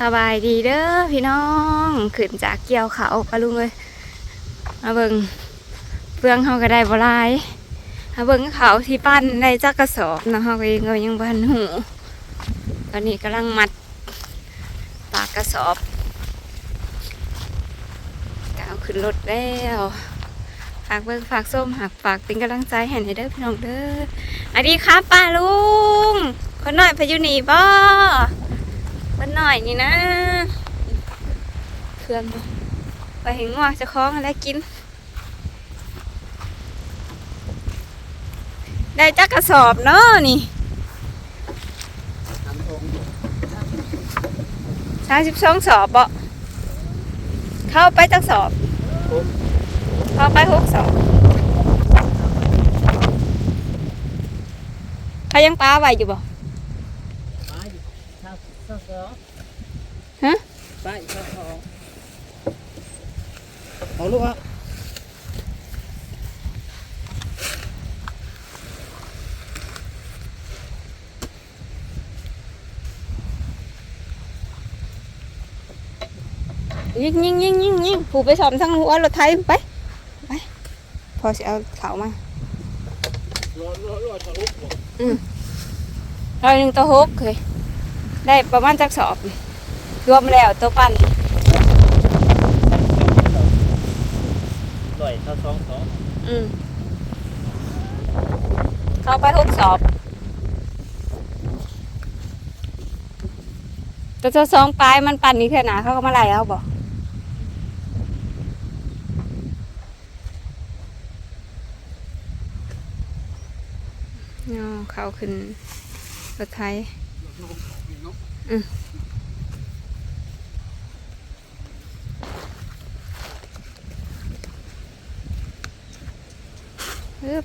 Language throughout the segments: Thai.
สบายดีเด้อพี่น้องขึ้นจากเกี่ยวเขาปะลุงเลยมาเบิงเฟืองเขาก็ได้บลายมาเบิงเขาที่ปั้นได้จักกระสอบนะเขาก็เองก็ยังบันหูตอนนี้กำลังมัดปากกระสอบกเอาขึ้นรถแล้วฝากเบิ่งฝากส้มหักฝากเป็นกำลังใจให้ในเด้อพี่น้องเด้อสวัสดีครับป้าลุงคนหน่อยพายุหนีบ่ หน่อยนี่นะ เครื่องไปเห็นงอกจะคล้องอะไรกิน ได้จักกระสอบเนาะนี่สามสิบสองสอบบ่เข้าไปจักสอบเข้าไปหกสอบเขายังปลาไว้อยู่บ่ ฮะป้าอยู่ข้าวสองเอาลูกอะยิงยิงยิงยิงยิงผูไปสอมทั้งหัวรถไทยไปไปพอสิเอาเขามารอรอรอจะลุกบ่ร้อยหนึ่งตัวหกเคยได้ประมาณจักสอบ รวมแล้วตัวปั้นลอยข้าวสองสองอืมเข้าไปหกสอบแต่ตัวสองปลายมันปั่นนี่แค่ไหนาเขาก็มาไล่เอาบอกอ๋อเขาขึ้นรถไทยอืม ฮึบ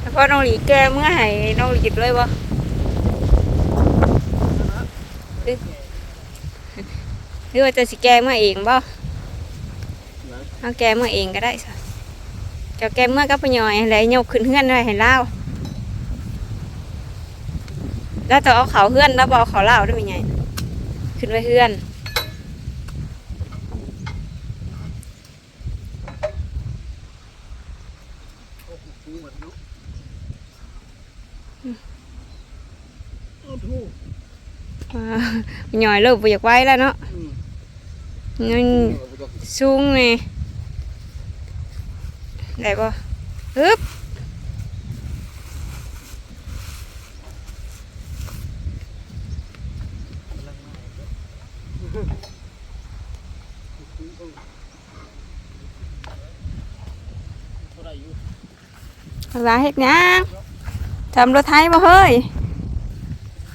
แล้วพอน้องหลีแกเมื่อให้น้องหลีหยิบเลยวะหรือหรือว่าจะสิแกเมื่อเองบ่เอาแกเมื่อเองก็ได้สิ เจ้าแกเมื่อกับปะยอยอะไรยกขึ้นเฮือนไว้ให้เล่าแล้วจะเอาเขาเฮือนแล้วบเอกเขาเล่าได้ไหมไงขึ้นไว้เฮือนเอาถูกอ่าปะยอยเลิกไปอยากไว้แล้วเนาะอืมนั่นสูงนี่ ได้ปะฮึบลาเฮ็ดหยังทำรถไทยบ่เฮ้ย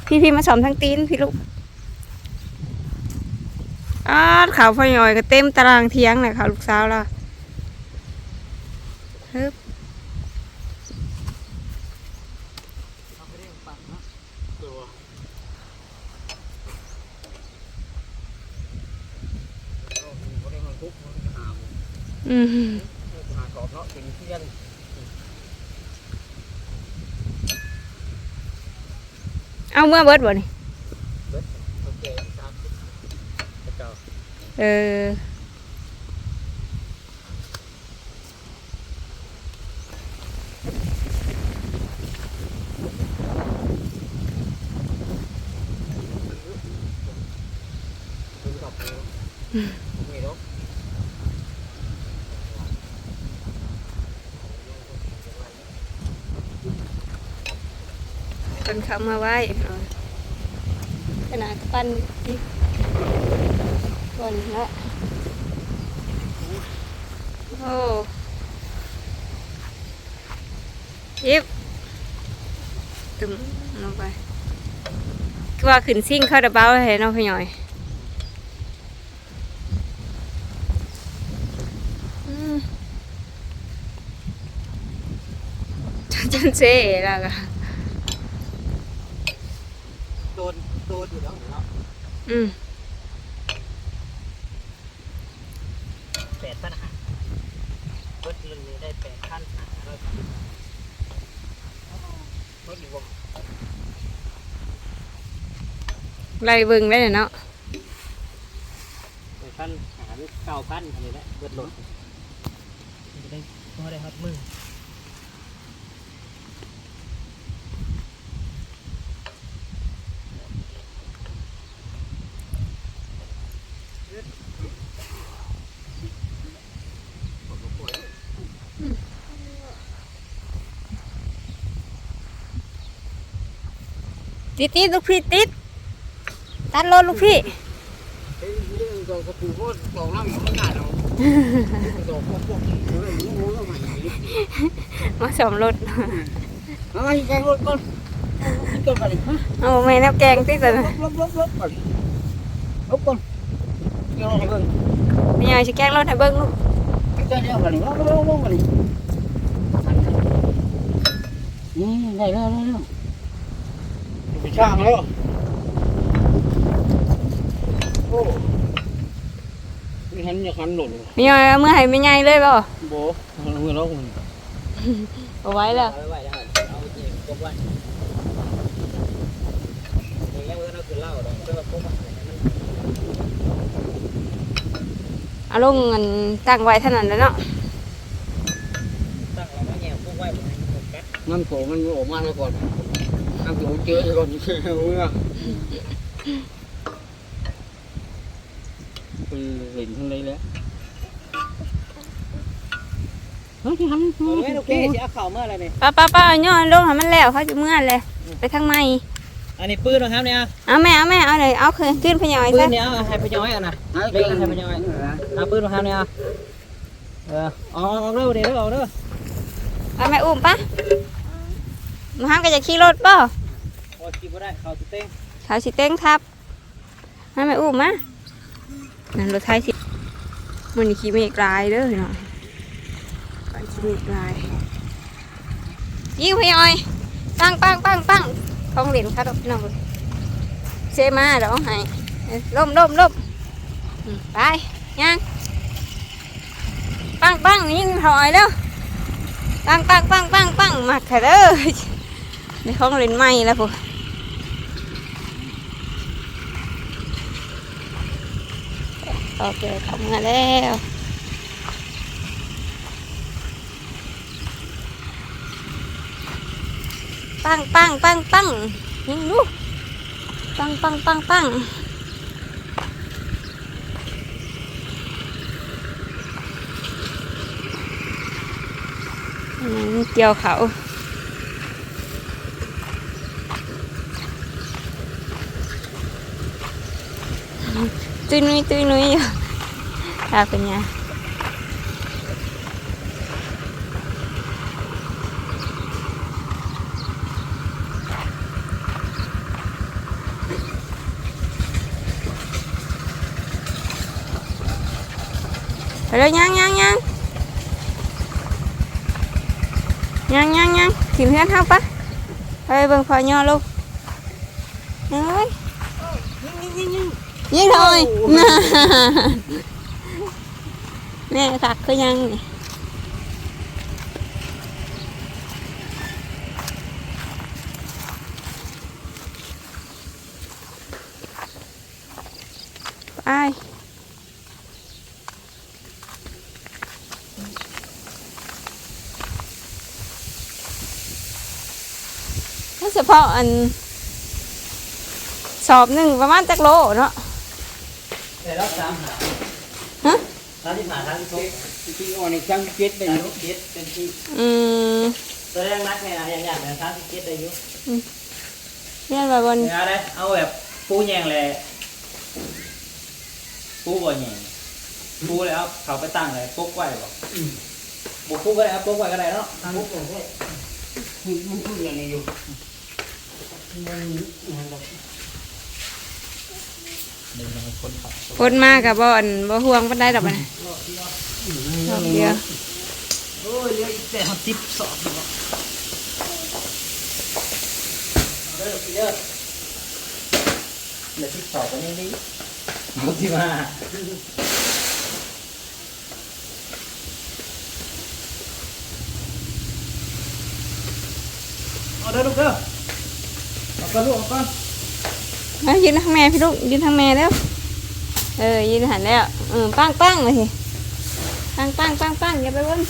พี่พี่มาสอมทั้งตีนพี่ลูกอ้าวขาวพยอยก็เต็มตารางเทียงเลยค่ะลูกสาวล่ะฮึบ เอาไปเรียกปักนะ ตัวเอาไปเรียกมันทุกมันหามอืมหากรอบเนาะเป็นเทียนเอาเมื่อเบิดบ่นี่โอเคสามสิบเจ้าเออ ถึงกับ นี่เนาะคนเขามาไว้เอาขนาดปั้นอีกก่อนละโอ้ยิบตึมลงไปคือว่าขึ้นซิ่งเข้าดะเบ้าให้น้องพยอย เซ่แล้วก็โดนโดนอยู่แล้วเนาะอืมแปดปัญหารถรุ่นนี้ได้แปดขั้นหารถรถอยู่วงไรเบิ่งได้เนาะแปดขั้นหารเก้าขั้นอะไรนะเบิดรถจะได้พอได้ครับมือ ติดติดลูกพี่ติดตัดรถลูกพี่เฮ้ยเรื่องตัวกระปูโคตรสองล่างมันก็ง่ายเราตัวพวกพวกเรื่องนี้มันก็ง่ายมาสมรถเอาไปแกงรถก่อนกินก่อนไปเลยฮะเอาแม่น้ำแกงติดเลยลบลบลบก่อนลบก่อนเดี๋ยวให้เบิ่งพี่ย ช่างแล้ว โอ้ไม่ทันจะคันหล่นพี่ยายเอามื่อให้ไม่ใหญ่เลยเปล่าโบเอาเงินแล้วมันเอาไว้แล้วเอาไว้ได้เอาเองกบไว้อย่างเงี้ยมันก็คือเหล้าดอกเพื่อพวกมันเอาลงเงินตั้งไว้เท่านั้นแล้วเนาะตั้งเราก็แง่พวกไว้นั่นโผล่มันออกมาแล้วก่อน นั่นโผล่เจอก่อนเชื่อเมื่อคือเห็นทั้งเลยแล้วเฮ้ยที่ทำโอเคโอเคเอาเข่าเมื่อไรเนี่ยป้าป้าป้าเอย่อลงให้มันแล้วเขาจะเมื่อเลยไปทางในอันนี้ปืนนะครับเนี่ยเอาแม่เอาแม่เอาเลยเอาคืนขึ้นพี่ยายปืนเนี่ยเอาให้พยอยอะนะเล็กให้พยอยเอาปืนนะครับเนี่ยเออออกเร็วเดี๋ยวออกเร็วเอาแม่อุ้มปะมาห้ามก็จะขี่รถป่ะ อ้ยกินได้เขาตุ้เต้งเขาสิเต้งทับให้แม่อุ้มมานั่นรถไทยสิมันขี่เมฆลายเด้อพี่น้องไปขี่เมฆลายยิงพี่ยายปังปังปังปังของเหรียญครับพี่น้องเซมาเดี๋ยวเอาให้ล่มล่มล่มอืมไปย่างปังปังยิงถอยแล้วปังปังปังปังปังมาค่ะเด้อในของเหรียญใหม่แล้วพวก โอเคทำมาแล้วปังปังปังปังยิงลูกปังปังปังปังเกี่ยวเขา ตุยนุยตุยนุยอยู่ตาเป็นไงไปเลยยั ยิงเลยน่าแม่คักคือยังนี่ไปถ้าเฉพาะอันสอบหนึ่งประมาณจักโลเนาะ เดี๋ยวเราสามหาฮะสามที่หาสามที่หกที่อ่อนในช่างเจ็ดได้สามอยู่ที่เจ็ดเป็นที่อืมแสดงนักเนี่ยนะอย่างอย่างเนี่ยสามที่เจ็ดได้อยู่เรียนแบบบนเนี่ยอะไรเอาแบบปูแยงเลยปูบ่แยงปูเลยเอาเขาไปตั้งเลยปุ๊กไว้บ่บุกปูก็ได้เอาปุ๊กไว้ก็ได้เนาะทางพวกเราด้วยมันมันพูดอย่างนี้อยู่มันมันแบบหนึ่งใน คนขับคนมากกับบอนบ่ห่วงปันได้ดอกบัดนะรอบเดียวโอ้ยเหลืออีกแต่หกสิบสองเนาะเอาเด้อพี่เด้อเหลือสิบสองก็ยังดีเอาที่มาเอาเด้อลูกเด้อเอาก่อนลูกเอาก่อ นมายืนทางแม่พี่ลูกยืนทางแม่แล้ว เออยืนหันแล้วเออปังปังเลยปังปังปังปังอย่าไปวน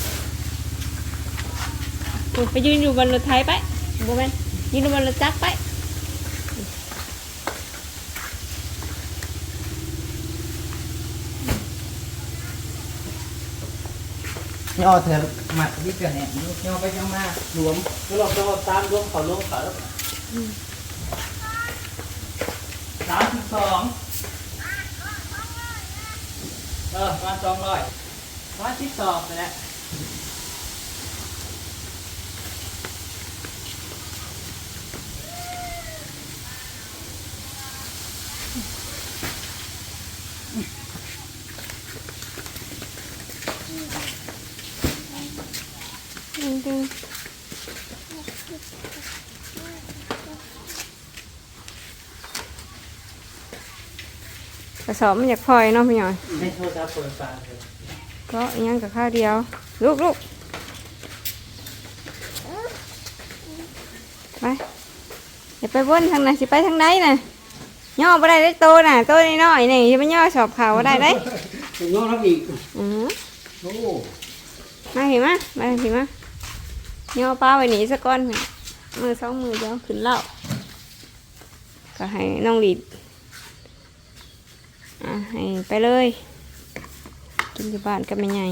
โอ้ยไปยืนอยู่บนรถไถไปโบแมนยืนอยู่บนรถจักรไปย่อเธอมาที่เกิดเนี่ยย่อไปย่อมารวมแล้วเราจะตามรวมเขารวมเขาแล้ว สามสิบสองเออมาสองร้อยมาสิบสองไปแล้วดึงดึงก ระสอบมันอยากพลอยเนาะพี่หน่อยในโทรศัพท์เปิดฟังเลยก็อิหยังกับข้าวเดียว ลูกลูกไปอย่าไปวนทางไหนสิไปทางไหนน่ะย่อไปได้ได้โตน่ะโตนี่น้อยๆนี่อย่าไปย่อสอบข่าวบ่ได้ได้ถึงน้องรับอีกอือโอ้มาเห็นมามาเห็นมาย่อป้าไว้หนีสักก้อนนี่มือสองมือเดียวขึ้นเหล่าก็ให้น้องหลีด อะให้ไปเลย กินอยู่บ้านก็ไม่ใหญ่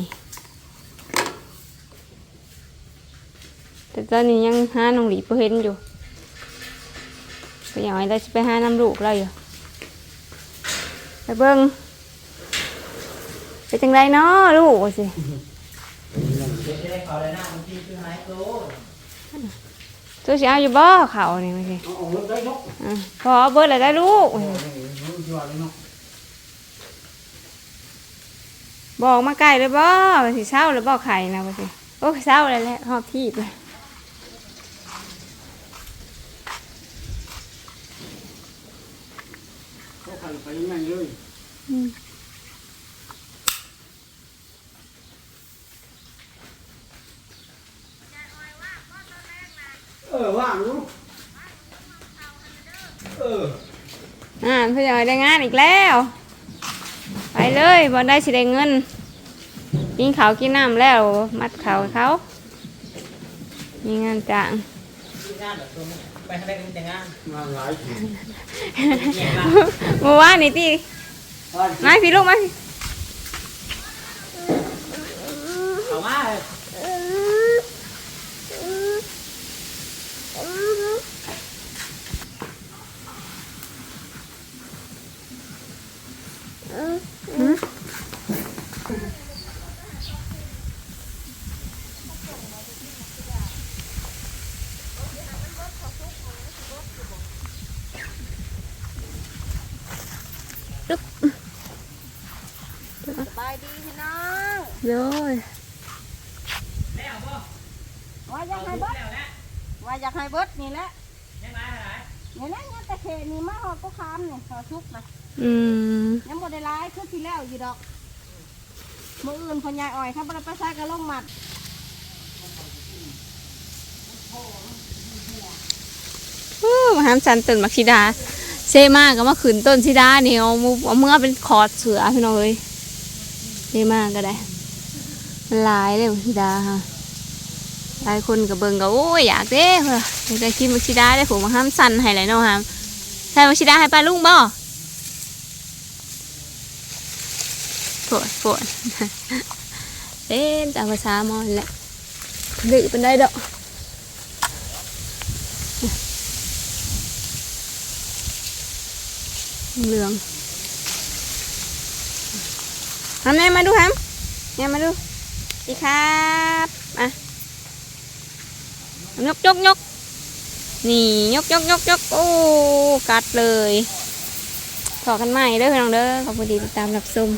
แต่ตอนนี้ยังหาน้องหลีดบ่เห็นอยู่ก็อย่างไรเราจะไปหาน้ำลูกเราอยู่ไปเบิ้งไปจังไรเนาะลูกว่าสิเดี๋ยวจะได้เขาเลยนะบางทีคือหายโตตัวสิเอาอยู่บ่เขานี่มาสิเอาออกรถได้เนาะอะพอเบิดแล้วได้ลูก โอ้ยรู้จักเลยเนาะ บอกมาใกล้เลยบ่ว่าสิเศร้าหรือบ่ไข่นะว่าสิโอ้ยเศร้าเลยแหละหอบทีบเลยเขาขันไปยังไงเลยอืมเออว่างรู้เออ อ่าเพื่อนอยได้งานอีกแล้วไป เลยบ่ได้สิได้เงินกินข้าวกินน้ำแล้ว มัดข้าวให้เขา มีงานจ้างที่งานแบบตัวนี้ไปทางใดก็มีแต่งานงานหลายสิเมื่อวานนี่ตีบ้านมาพี่ลูกมาพี่เอามาเลย สบายดีพี่น้อง เลยแล้วบ่ว่าอยากให้เบิดว่าอยากให้เบิดนี่แหละยังไงไหนนี่แหละยังแต่เขนี่มาหอดก็คามนี่หอดทุกนะอืมยังบ่ได้ร้ายคือที่แล้วอยู่ดอกมืออื่นพญายอ่อยถ้าบ่ได้ไปใช้ก็ลงหมัดอู้มาหามสันต้นมักชิดาเซมากก็มาขืนต้นชิดานี่เอามือเอามือเป็นคอร์ดเสือพี่น้องเอ้ยเซมากก็ได้มัน หลายเลยมักชิดาค่ะหลายคนก็เบิงก็โอ้ยอยากเด้เพื่ออยากได้กินมักชิดาได้ผมมาห้ามสั่นให้หลยเนาะฮามใช่มักชิดาให้ปลาลุงบ่ปวดปวดเป็นตามภาษามอนแหละดื้อเป็นได้ดอกเหลืองทำแม่มาดูครับแม่มาดู ดีครับอะยกยกยกนี่ยกยกยกยกโอ้กัดเลยขอกันใหม่เด้อพี่น้องเด้อขอบคุณที่ติดตามรับชม